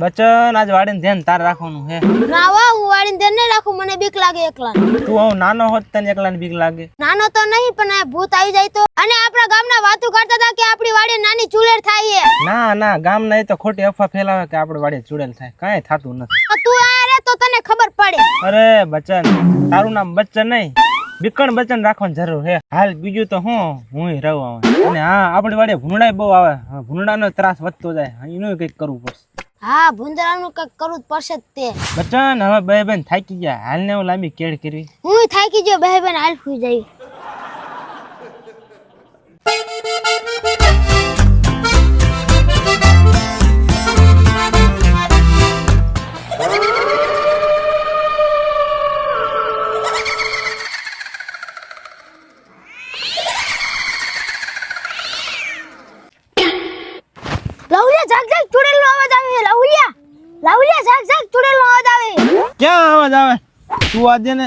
બચન આજ વાડીને ધ્યાન તાર રાખવાનું હે રાવા હું વાડીને ધ્યાન નહીં રાખું મને બીક લાગે એકલા તું આવું નાનો હોત તને એકલાને બીક લાગે. નાનો તો નહીં પણ આ ભૂત આવી જાય તો. અને આપણા ગામના વાતો કરતા હતા કે આપણી વાડી નાની ચૂલેર થાય છે ના ના ગામ ના તો ખોટી અફવા ફેલાવે કે આપણી વાડી ચૂડેલ થાય. કાંઈ થતું નથી. તું આ રે તો તને ખબર પડે. અરે બચન તારું નામ બચ્ચન નહીં. બીકણ બચન રાખવાની જરૂર હે હાલ બીજું તો હું હું રહું આવે અને હા આપણી વાડે ભૂંડાય બહુ આવે. ભૂંડા ભૂંડાનો ત્રાસ વધતો જાય. એનું કંઈક કરવું પડશે. હા ભૂંદરાનું કંઈક કરવું જ પડશે જ તે. બચ્ચન હવે બે બેન થાકી ગયા. હાલ ને હું લાંબી કેળ કરવી. હું થાકી ગયો બે બેન હાલ સુઈ જાય. અવાજ આવે. ક્યાં અવાજ આવે? તું આજે ને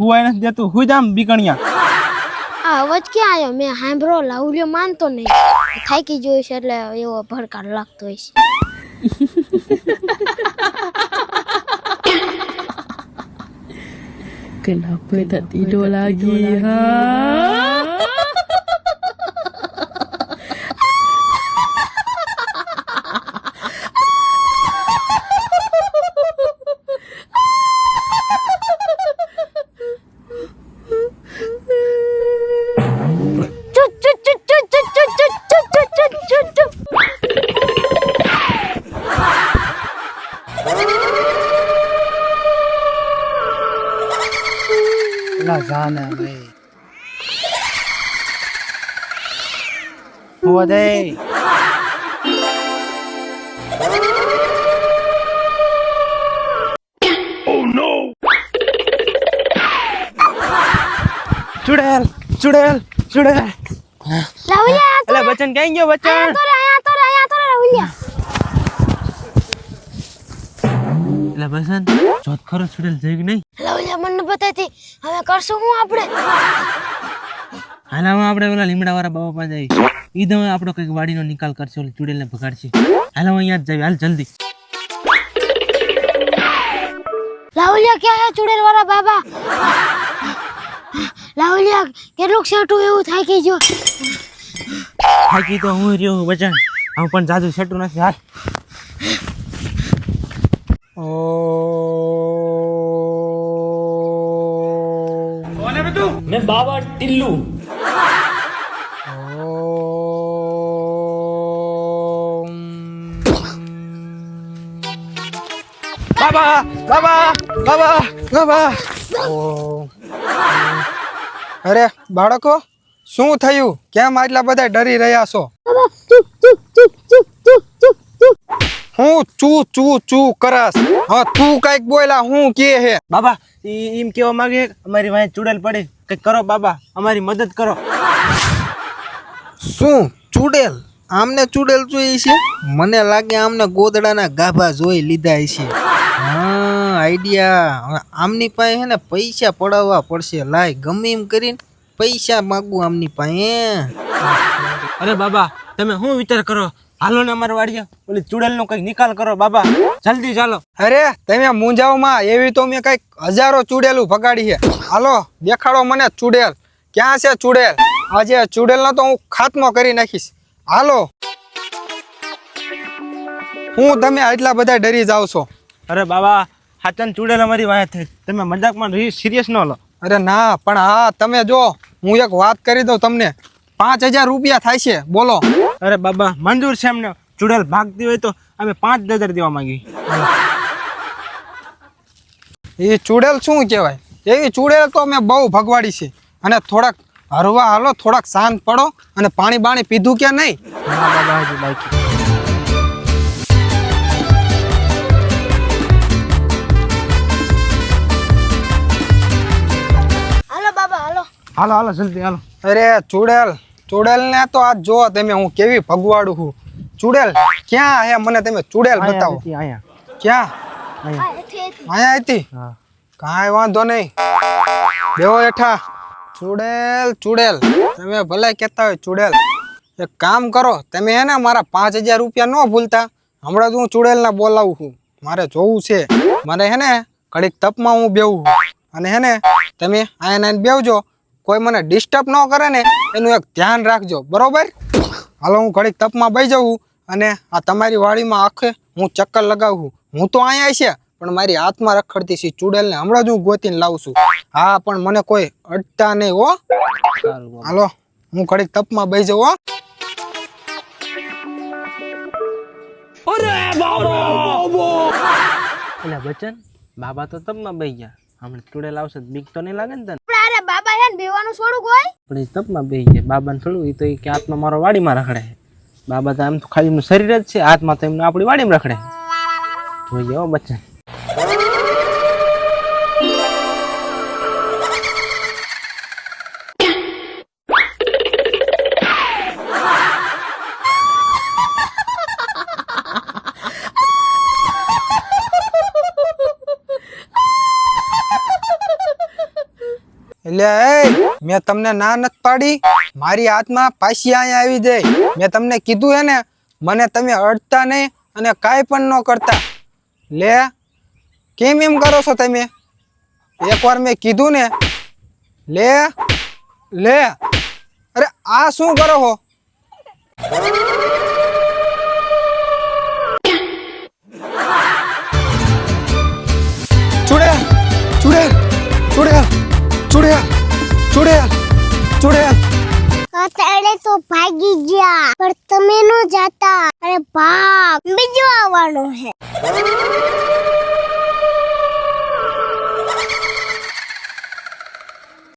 હુવાય નથી દેતું. હુઈ જામ બીકણિયા. આ અવાજ ક્યાં આવ્યો? મેં સાંભળો લાવ્યો માનતો નહીં. થાકી ગયો છે એટલે એવો ભડકાર લાગતો હોય છે. Kenapa tak tidur lagi, ha? અને ભાઈ વધે ચુડેલ ચુડેલ ચુડેલ રાહુલિયા એટલે બચન ક્યાં ગયો બચન તો રહ્યા તો રહ્યા તો રાહુલિયા લાવલિયા બસન જોત ખરો ચુડેલ જઈ નહીં? લાવલિયા મને બતાતી હવે કરશું હું આપણે? હાલામાં આપણે પેલા લીમડા વાળા બાબા પાસે જઈ ઈ તમે આપણો કંઈક વાડીનો નિકાલ કરશે ઓલી ચુડેલને ભગાડશે. હાલામાં અહીંયા જ જઈએ. હાલ જલ્દી. લાવલિયા ક્યાં હે ચૂડેલ વાળા બાબા? લાવલિયા કેટલું સેટું એવું થાકી ગયો થાકી તો હું રહ્યો વચન હું પણ જાજુ છેટું નથી હાલ. ને બાબા ટિલ્લુ. બાબા બાબા બાબા બાબા. અરે બાળકો શું થયું? કેમ આટલા બધા ડરી રહ્યા છો? હું ચૂ ચૂ ચૂ કરસ. હા તું કંઈક બોલા હું કે હે? બાબા એમ કેવા માંગે? અમારી વાંહે ચૂડેલ પડે. કંઈક કરો બાબા અમારી મદદ કરો. શું? ચૂડેલ? આમને ચૂડેલ જોઈ છે? મને લાગે આમને ગોદડાના ગાભા જોઈ લીધા છે. હા આઈડિયા. આમની પાસે હે ને પૈસા પડાવવા પડશે. લાય ગમે એમ કરીને પૈસા માગું આમની પાસે. અરે બાબા તમે શું વિચાર કરો? હાલો ને અમારે વાડીએ. ઓલી ચૂડેલનો કઈ નિકાલ કરો બાબા. જલ્દી ચાલો. અરે તમે મૂંઝાવમાં એવી તો મેં કંઈક હજારો ચુડેલું ભગાડી છે. હાલો દેખાડો મને ચુડેલ. ક્યાં છે ચુડેલ? આજે ચુડેલ નો તો હું ખાત્મો કરી નાખીશ. હાલો. હું તમે આટલા બધા ડરી જાવ છો. અરે બાબા હાચન ચુડેલ અમારી વાત થઈ. તમે મજાકમાં સિરિયસ ન લો. અરે ના પણ હા તમે જો હું એક વાત કરી દઉં તમને. પાંચ હજાર રૂપિયા થાય છે બોલો. અરે બાબા મંજૂર છે એમને. ચૂડેલ ભાગતી હોય તો અમે પાંચ હજાર દેવા માંગી એ ચૂડેલ શું કહેવાય? એવી ચૂડેલ તો અમે બહુ ભગવાડી છે. અને થોડાક હરવા હાલો થોડાક શાંત પડો અને પાણી બાણી પીધું કે નહીં? બાબા હજી બાકી હાલો હાલો. હાલો હાલો જલ્દી હાલો. અરે ચૂડેલ. ચૂડેલ ને તો આજ જો તમે હું કેવી ભગવાડું છું. ચુડેલ ક્યાં હે? મને તમે ચુડેલ બતાવો. ક્યાં? અહીંયા. હતી? કાંઈ વાંધો નહીં. બેહો હેઠા. ચુડેલ ચુડેલ. તમે ભલે કહેતા હોય ચુડેલ. એક કામ કરો તમે હે ને મારા પાંચ હજાર રૂપિયા ન ભૂલતા. હમણાં તો હું ચુડેલને બોલાવું છું. મારે જોવું છે. મારે હે ને ઘડીક તપમાં હું બેવું અને હે ને તમે આયા ને બેવજો કોઈ મને ડિસ્ટર્બ ન કરે ને એનું એક ધ્યાન રાખજો બરોબર? હાલો હું ઘડીક તપમાં બેસી જાઉં અને આ તમારી વાડીમાં આખે હું ચક્કર લગાવું. હું તો અહીંયા છે પણ મારી હાથમાં રખડતી છે ચૂડેલને હમણાં જ હું ગોતીને લાવું છું. હા પણ મને કોઈ અડતા નહીં હો. હાલો હું ઘડીક તપમાં બેસી જાઉં હો. બચ્ચન બાબા તો તપમાં બેહી ગયા. હમણાં ચૂડેલ આવશે તો બીક તો નહીં લાગે ને તને? બાબા હે ને બેવાનું છોડું હોય? પણ એ તપમાં બેહી જાય. બાબાને થોડું એ તો એ કે હાથમાં મારો વાડીમાં રખડે. બાબા તો એમ તો ખાલી એમનું શરીર જ છે. હાથમાં તો એમને આપણી વાડીમાં રખડે. જોઈ હો એ મેં તમને ના નથી પાડી. મારી હાથમાં પાછી અહીંયા આવી જાય. મેં તમને કીધું હે ને, મને તમે અડતા નહીં અને કાંઈ પણ ન કરતા. લે, કેમ એમ કરો છો તમે? એકવાર મેં કીધું ને, લે લે. અરે, આ શું કરો છો? અત્યારે તો ભાગી ગયા પણ તમે નો જાતા. અરે ભાગ બીજો આવવાનો છે.